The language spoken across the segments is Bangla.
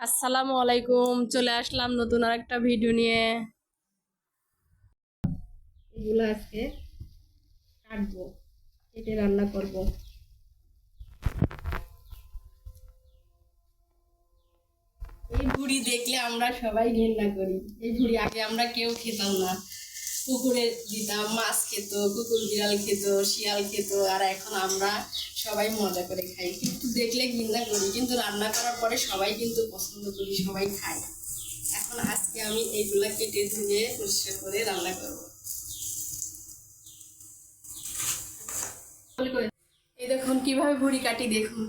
আসসালামু আলাইকুম চলে আসলাম নতুন আর একটা ভিডিও নিয়ে। এগুলো আজকে কাটবো কেটে রান্না করব। এই ভুড়ি দেখলে আমরা সবাই ঘেন্না করি। এই ভুড়ি আগে আমরা কেউ খেতাম না। পুকুরে দিতাম, মাছ খেত কুকুর বিড়াল খেত, শিয়াল খেত, আর এখন আমরা সবাই মজা করে খাই। কিন্তু দেখলে ঘৃণা করি, কিন্তু রান্না করার পরে সবাই কিন্তু পছন্দ করি, সবাই খায়। এখন আজকে আমি এইগুলা কেটে ধুয়ে, পরিষ্কার করে রান্না করব। এই দেখুন, কীভাবে ভুড়ি কাটি দেখুন।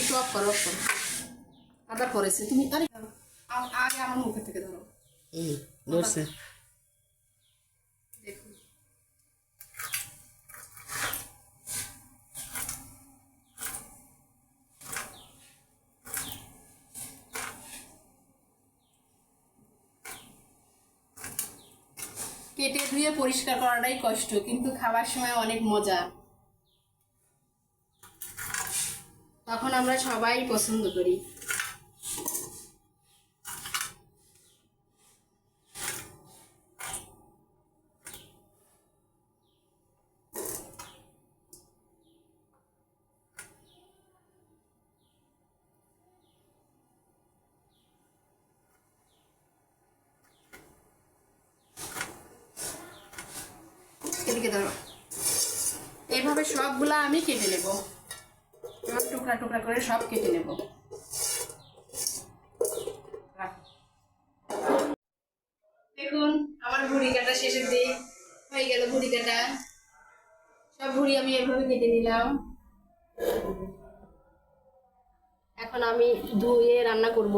একটু অফ করো অফ করো। পরেছে তুমি আরে আগে আমার মুখের থেকে ধরো। হুম ধরছে। কেটে ধুয়ে পরিষ্কার করাটাই কষ্ট কিন্তু খাবার সময় অনেক মজা। তখন আমরা সবাই পছন্দ করি। এদিকে এইভাবে সবগুলা আমি কেটে নেব। এবার টুকরা টুকরা করে সব কেটে নেব। দেখুন, আমার ভুড়ি কাটা শেষের দিক। হয়ে গেল ভুড়ি কাটা। সব ভুড়ি আমি এভাবে কেটে নিলাম। এখন আমি ধুয়ে রান্না করব।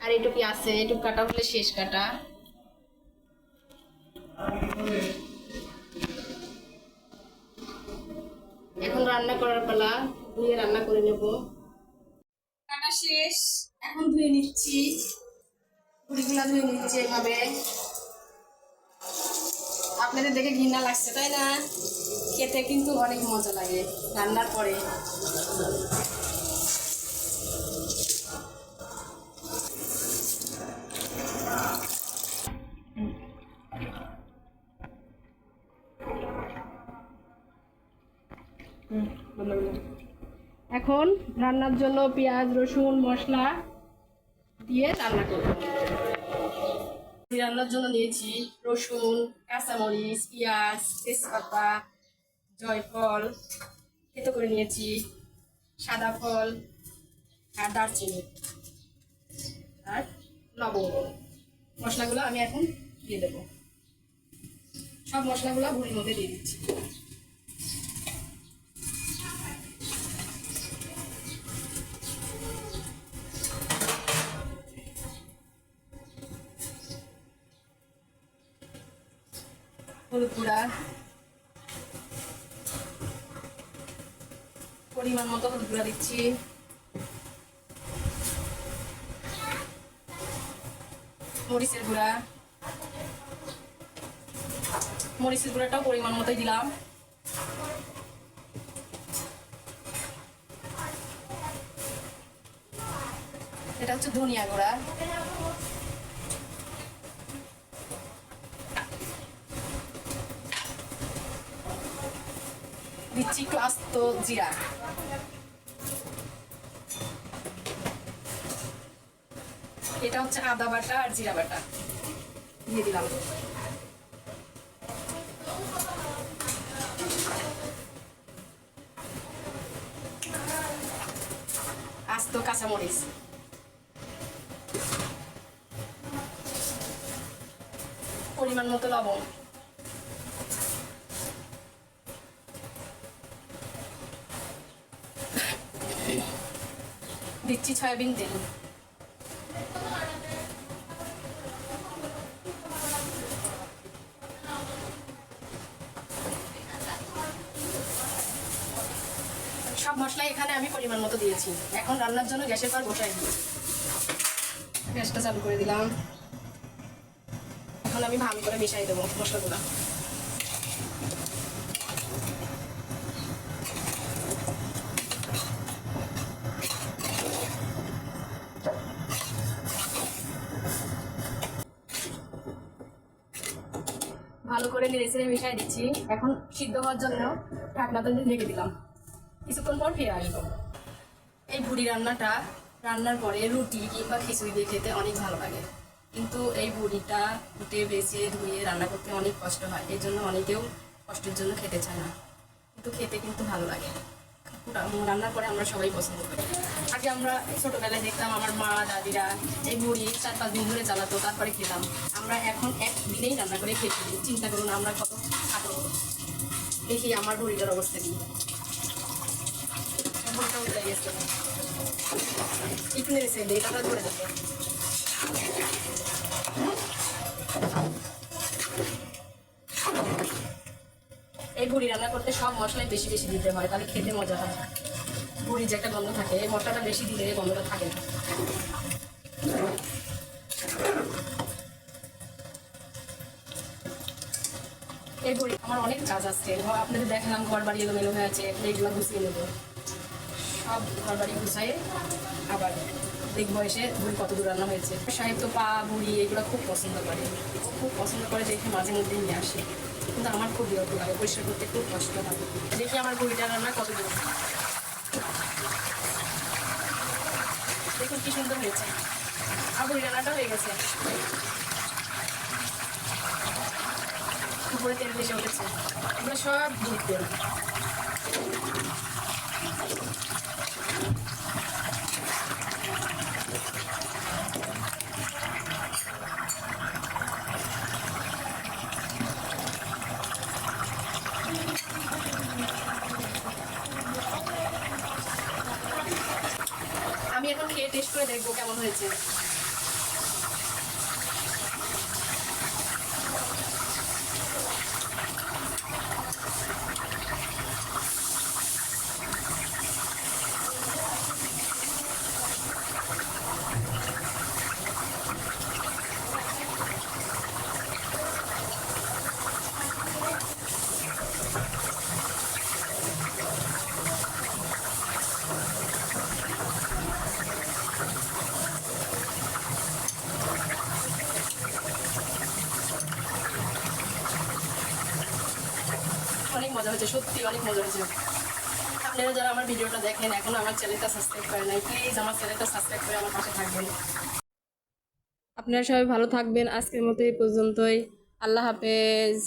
আর এটুকু আছে, এটুকু কাটা হলে শেষ কাটা। এখন রান্না করার পালা, ধুয়ে রান্না করে নেব। কাটা শেষ, এখন ধুয়ে নিচ্ছি। পুরিগুলা ধুয়ে নিচ্ছি এভাবে। আপনাদের দেখে ঘৃণা লাগছে, তাই না? খেতে কিন্তু অনেক মজা লাগে রান্নার পরে। এখন রান্নার জন্য পেঁয়াজ, রসুন, মশলা দিয়ে রান্না করব। রান্নার জন্য নিয়েছি রসুন, কাঁচামরিচ, পেঁয়াজ, তেজপাতা, জয়ফল, এতো করে নিয়েছি সাদা ফল আর দারচিনি আর লবঙ্গ মশলাগুলো আমি এখন দিয়ে দেবো। সব মশলাগুলো ভুড়ির মধ্যে দিয়ে দিচ্ছি। হলুদ গুঁড়া। পরিমাণ মতো হলুদ গুঁড়া দিচ্ছি। মরিচের গুঁড়া। মরিচের গুঁড়াটাও পরিমাণ মতোই দিলাম। এটা হচ্ছে ধনিয়া গুঁড়া। দিচ্ছি একটু আস্ত জিরা এটা হচ্ছে আদা বাটা আর জিরা বাটা। দিয়ে দিলাম। আস্ত কাঁচামরিচ। পরিমাণ মতো লবণ। দিচ্ছি সয়াবিন তেল। সব মশলা এখানে আমি পরিমাণ মতো দিয়েছি। এখন রান্নার জন্য গ্যাসের পর বসাই দিই। গ্যাসটা চালু করে দিলাম। এখন আমি ভালো করে মিশাই দেবো মশলাগুলো। ভালো করে নেড়ে চেড়ে মিশাই দিচ্ছি। এখন সিদ্ধ হওয়ার জন্য ঢাকনা দিয়ে ঢেকে দিলাম। কিছুক্ষণ পর ফিরে আসব। এই বুড়ি রান্নাটা রান্নার পরে রুটি কিংবা খিচুড়ি দিয়ে খেতে অনেক ভালো লাগে। কিন্তু এই বুড়িটা ফুটে বেছে ধুয়ে রান্না করতে অনেক কষ্ট হয়। এর জন্য অনেকেও কষ্টের জন্য খেতে চায় না। কিন্তু খেতে কিন্তু ভালো লাগে। রান্নার পরে আমরা সবাই পছন্দ করি। আগে আমরা ছোটবেলায় দেখতাম আমার মা, দাদিরা এই মুড়ি চার পাঁচ দিন ধরে চালাতো তারপরে খেতাম। আমরা এখন এক দিনেই রান্না করে খেতে চিন্তা করুন আমরা কত আগ্রহ দেখি আমার বুড়িটার অবস্থা কি। বুড়িটা উঠে গেছে। এটা ধরে যাবে বুড়ি রান্না করতে সব মশলাই বেশি বেশি দিতে হয়, তাহলে খেতে মজা হয় বুড়ি যে একটা গন্ধ থাকে, এই মশলাটা বেশি দিলে এই গন্ধটা থাকে না। এই বুড়ি আমার অনেক কাজ আছে। আপনাদের দেখালাম, ঘর বাড়ি এলোমেলো হয়ে আছে এগুলো গুছিয়ে নেব। সব ঘর বাড়ি গুছাই আবার দেখব এসে বুড়ি কত দূর রান্না হয়েছে। সাহেব তো পা, বুড়ি, এগুলো খুব পছন্দ করে। খুব পছন্দ করে দেখে মাঝে মধ্যে নিয়ে আসে। কিন্তু আমার খুব বিরক্ত লাগে, পরিষ্কার করতে খুব কষ্ট হয় দেখি আমার বুড়িটা রান্না কত দূর। দেখুন কি সুন্দর হয়েছে। আর বুড়ি রান্নাটা হয়ে গেছে। উপরে তেল ভেসে উঠেছে। এগুলো সব দুধ তেল আমি এখন খেয়ে টেস্ট দেখব কেমন হয়েছে। অনেক মজা হয়েছে, সত্যি অনেক মজা হয়েছে আপনারা যারা আমার ভিডিওটা দেখেন, এখন আমার চ্যানেলটা সাবস্ক্রাইব করে নাই প্লিজ আমার চ্যানেলটা সাবস্ক্রাইব করে আমার পাশে থাকবেন। আপনারা সবাই ভালো থাকবেন, আজকের মতো এই পর্যন্তই। আল্লাহ হাফেজ।